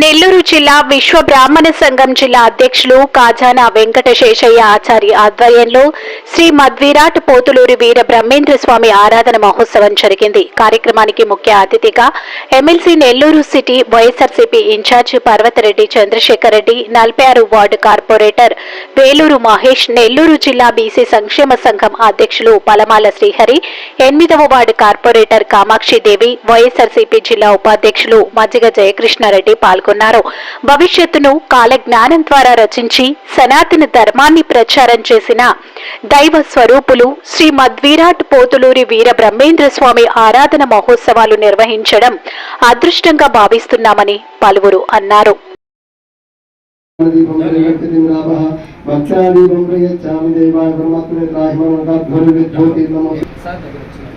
నెల్లూరు జిల్లా విశ్వ బ్రాహ్మణ సంఘం జిల్లా అధ్యక్షులు కాజానా వెంకట శేషయ్య ఆచార్య ఆధ్వర్యంలో శ్రీ మద్విరాట్ పోతులూరి వీర బ్రహ్మేంద్ర స్వామి ఆరాధన మహోత్సవం జరిగింది. కార్యక్రమానికి ముఖ్య అతిథిగా MLC Nellore city YSRCP incharge Parvathareddy Chandrasekhar Reddy నలభై ఆరు వార్డు కార్పొరేటర్ వేలూరు మహేష్ నెల్లూరు జిల్లా బీసీ సంక్షేమ సంఘం అధ్యక్షులు పలమాల శ్రీహరి ఎనిమిదవ ward corporator Kamakshi Devi YSRCP జిల్లా ఉపాధ్యక్షులు మజ్జిగ జయకృష్ణారెడ్డి పాల్గొన్నారు. పాల్గొన్నారు. భవిష్యత్తును కాల జ్ఞానం ద్వారా రచించి సనాతన ధర్మాన్ని ప్రచారం చేసిన దైవ స్వరూపులు శ్రీ మద్విరాట్ పోతులూరి వీర బ్రహ్మేంద్ర స్వామి ఆరాధన మహోత్సవాలు నిర్వహించడం అదృష్టంగా భావిస్తున్నామని పలువురు అన్నారు. దీపం ప్రయచ్చతిం రామః భక్త్యాదీపం ప్రయచ్చామి దేవాయ పరమాత్మనే రాహిమనోదాధ్వని జ్యోతిర్నమో. విద్యోతి నమో పుష్పయుగ్రహ స్వతిప్రసూతస్థానం విద్యత్వగం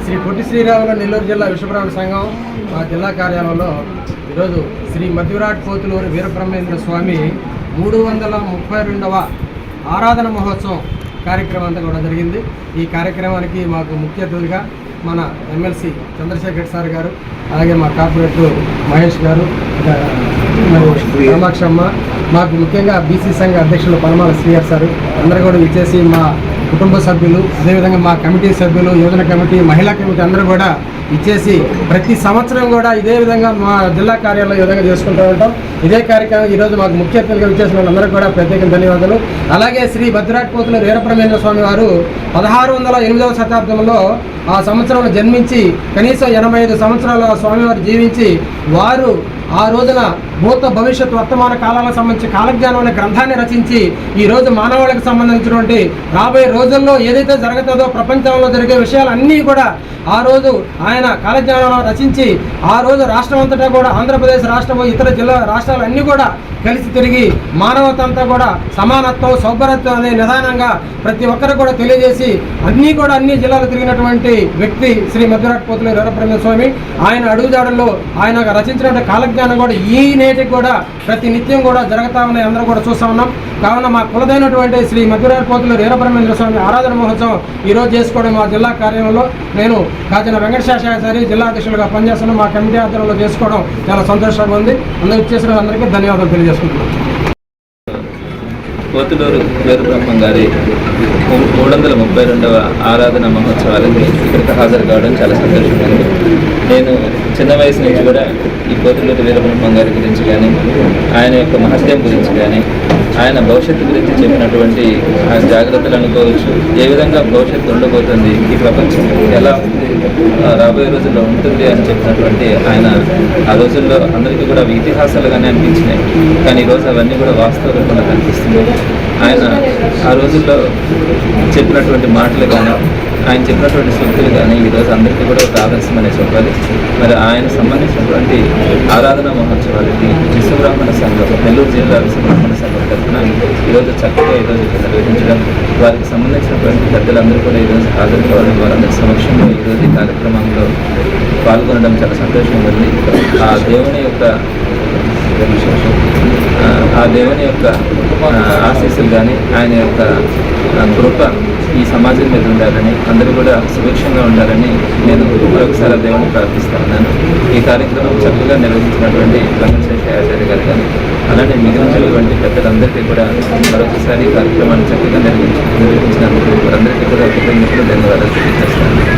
శ్రీ పొట్టి శ్రీరాములు నెల్లూరు జిల్లా విశ్వబ్రహ్మణ సంఘం మా జిల్లా కార్యాలయంలో ఈరోజు శ్రీ మధ్యవిరాట్ పోతులూరు వీరబ్రహ్మేంద్ర స్వామి మూడు వందల ముప్పై రెండవ ఆరాధన మహోత్సవం కార్యక్రమం అంతా కూడా జరిగింది. ఈ కార్యక్రమానికి మాకు ముఖ్య అతిథిగా మన ఎమ్మెల్సీ చంద్రశేఖర్ సార్ గారు అలాగే మా కార్పొరేటర్ మహేష్ గారు కామాక్షమ్మ మాకు ముఖ్యంగా బీసీ సంఘ అధ్యక్షులు పనమాల శ్రీహర్ సార్ అందరూ కూడా ఇచ్చేసి మా కుటుంబ సభ్యులు అదేవిధంగా మా కమిటీ సభ్యులు యోజన కమిటీ మహిళా కమిటీ అందరూ కూడా ఇచ్చేసి ప్రతి సంవత్సరం కూడా ఇదే విధంగా మా జిల్లా కార్యాలయం ఈ విధంగా చేసుకుంటూ ఉంటాం. ఇదే కార్యక్రమం ఈరోజు మాకు ముఖ్య అతిథులుగా ఇచ్చేసిన వాళ్ళందరూ కూడా ప్రత్యేక ధన్యవాదాలు. అలాగే శ్రీ భద్రాకపోతుల వీరబ్రహ్మేంద్ర స్వామి వారు పదహారు వందల ఎనిమిదవ శతాబ్దంలో ఆ సంవత్సరంలో జన్మించి కనీసం ఎనభై ఐదు సంవత్సరాల స్వామివారు జీవించి వారు ఆ రోజున భూత భవిష్యత్ వర్తమాన కాలాలకు సంబంధించి కాలజ్ఞానం అనే గ్రంథాన్ని రచించి ఈ రోజు మానవాళికి సంబంధించినటువంటి రాబోయే రోజుల్లో ఏదైతే జరుగుతుందో ప్రపంచంలో జరిగే విషయాలన్నీ కూడా ఆ రోజు ఆయన కాలజ్ఞానంలో రచించి ఆ రోజు రాష్ట్రం అంతటా కూడా ఆంధ్రప్రదేశ్ రాష్ట్రము ఇతర జిల్లా రాష్ట్రాలన్నీ కూడా కలిసి తిరిగి మానవత అంతా కూడా సమానత్వం సౌభరత్వం అనే నిదానంగా ప్రతి ఒక్కరు కూడా తెలియజేసి అన్నీ కూడా అన్ని జిల్లాలు తిరిగినటువంటి వ్యక్తి శ్రీ మధురాట్ పోతుల వీరబ్రహ్మ స్వామి ఆయన అడుగుజాడల్లో ఆయన రచించినటువంటి కాలజ్ఞానం కూడా ఈ నేటికి కూడా ప్రతి నిత్యం కూడా జరుగుతా ఉన్నాయి. అందరూ కూడా చూస్తా ఉన్నాం. కావున మా కులదైనటువంటి శ్రీ మధురారి పోతులు వీరబ్రహ్మేంద్ర స్వామి ఆరాధన మహోత్సవం ఈ రోజు చేసుకోవడం మా జిల్లా కార్యాలయంలో. నేను కాచిన వెంకటశేషాచారి జిల్లా అధ్యక్షులుగా పనిచేస్తున్నాను. మా కమిటీ ఆధ్వర్యంలో చేసుకోవడం చాలా సంతోషంగా ఉంది. అందరూ చేసిన అందరికీ ధన్యవాదాలు తెలియజేసుకుంటున్నాను. పోతులూరు బ్రహ్మం గారి మూడు వందల ముప్పై రెండవ ఆరాధన మహోత్సవాలకి ఇక్కడికి హాజరు కావడం చాలా సంతోషంగా ఉంది నేను చిన్న వయసు నుంచి కూడా ఈ పోతులూరు వీరబ్రహ్మం గారి గురించి కానీ ఆయన యొక్క మహత్యం గురించి కానీ ఆయన భవిష్యత్తు గురించి చెప్పినటువంటి ఆయన జాగ్రత్తలు అనుకోవచ్చు. ఏ విధంగా భవిష్యత్తు ఉండబోతుంది ఈ ప్రపంచం ఎలా రాబోయే రోజుల్లో ఉంటుంది అని చెప్పినటువంటి ఆయన ఆ రోజుల్లో అందరికీ కూడా అవి ఇతిహాసాలుగానే అనిపించినాయి. కానీ ఈరోజు అవన్నీ కూడా వాస్తవ రూపంలో కనిపిస్తుంది ఆయన ఆ రోజుల్లో చెప్పినటువంటి మాటలు కానీ ఆయన చెప్పినటువంటి సూక్తులు కానీ ఈరోజు అందరికీ కూడా ఒక ఆదర్శమనే చెప్పాలి. మరి ఆయన సంబంధించినటువంటి ఆరాధన మహోత్సవాలకి విశ్వబ్రాహ్మణ సంఘం నెల్లూరు జిల్లా విశ్వబ్రాహ్మణ సంఘం తరఫున ఈరోజు చక్కగా ఈరోజు నిర్వహించడం వారికి సంబంధించినటువంటి పెద్దలందరూ కూడా ఈరోజు హాజరు కావడం వారందరి సమక్షంలో ఈరోజు ఈ కార్యక్రమంలో పాల్గొనడం చాలా సంతోషంగా ఉంది. ఆ దేవుని యొక్క ఆ, ఆ దేవుని యొక్క ఆశీస్సులు కానీ ఆయన యొక్క కృప ఈ సమాజం మీద ఉండాలని అందరూ కూడా సుభిక్షంగా ఉండాలని నేను మరొకసారి దేవుని ప్రార్థిస్తా ఉన్నాను ఈ కార్యక్రమం చక్కగా నిర్వహించినటువంటి వెంకటేశ్వర ఆచార్య గారు కానీ అలానే మిగిలినటువంటి పెద్దలందరికీ కూడా మరొకసారి కార్యక్రమాన్ని చక్కగా నిర్వహించి నిర్వహించినందుకు వారందరికీ కూడా కృతజ్ఞతలు ధన్యవాదాలు తెలియజేస్తాను